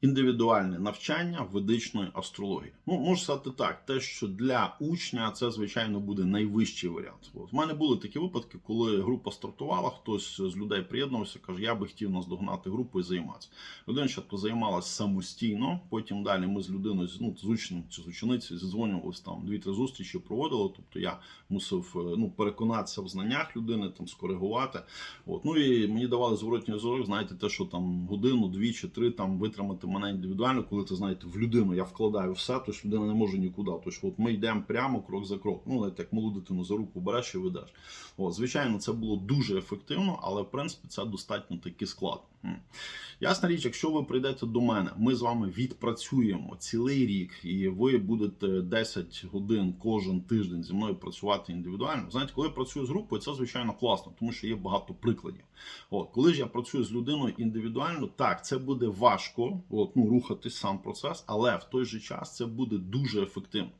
індивідуальне навчання ведичної астрології. Ну, можу сказати так, те, що для учня це, звичайно, буде найвищий варіант. От. У мене були такі випадки, коли група стартувала, хтось з людей приєднувався, каже, я би хотів наздогнати групу і займатися. Людина спочатку займалася самостійно, потім далі ми з людиною, ну, з учнем чи з ученицею зідзвонювалися там дві-три зустрічі проводили. Тобто я мусив е, ну, переконатися в знаннях людини, там скоригувати. От. Ну і мені давали зворотній зв'язок, знаєте, те, що там годину, дві чи три там витримати мене індивідуально, коли ти знаєте, в людину я вкладаю все, то ж людина не може нікуди. Тож от ми йдемо прямо крок за крок. Ну, навіть як молоду дитину за руку береш і ведеш. О, звичайно, це було дуже ефективно, але в принципі це достатньо таки складно. Ясна річ, якщо ви прийдете до мене, ми з вами відпрацюємо цілий рік, і ви будете 10 годин кожен тиждень зі мною працювати індивідуально. Знаєте, коли я працюю з групою, це звичайно класно, тому що є багато прикладів. От, коли ж я працюю з людиною індивідуально, так це буде важко, от, ну рухатись сам процес, але в той же час це буде дуже ефективно.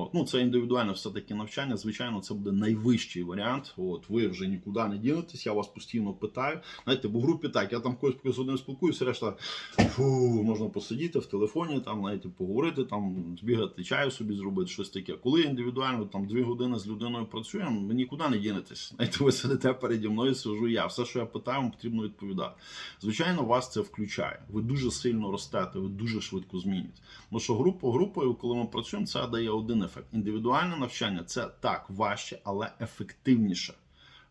От, ну це індивідуальне все-таки навчання. Звичайно, це буде найвищий варіант. От ви вже нікуди не дінетесь, я вас постійно питаю. Знаєте, бо в групі так, я там когось з одним спілкуюся, решта фу, можна посидіти в телефоні, там знаєте, поговорити, там збігати чаю собі зробити, щось таке. Коли індивідуально там дві години з людиною працюємо, ви нікуди не дінетесь. Знаєте, ви сидите переді мною, сижу я. Все, що я питаю, вам потрібно відповідати. Звичайно, вас це включає. Ви дуже сильно ростете, ви дуже швидко змінюєте. Тому що група групою, коли ми працюємо, це дає один ефект. Індивідуальне навчання це так важче, але ефективніше.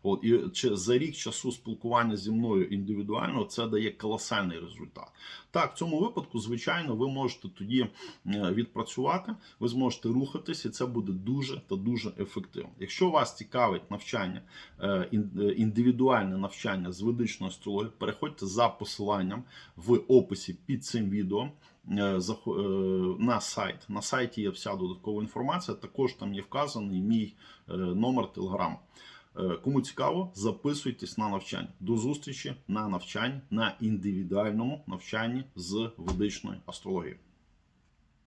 От і за рік часу спілкування зі мною індивідуально це дає колосальний результат. Так, в цьому випадку, звичайно, ви можете тоді е, відпрацювати, ви зможете рухатись, і це буде дуже та дуже ефективно. Якщо вас цікавить навчання, е, е, індивідуальне навчання з ведичної астрології, переходьте за посиланням в описі під цим відео. На сайт. На сайті є вся додаткова інформація. Також там є вказаний мій номер телеграму. Е, Кому цікаво, записуйтесь на навчання. До зустрічі на навчанні на індивідуальному навчанні з ведичної астрології.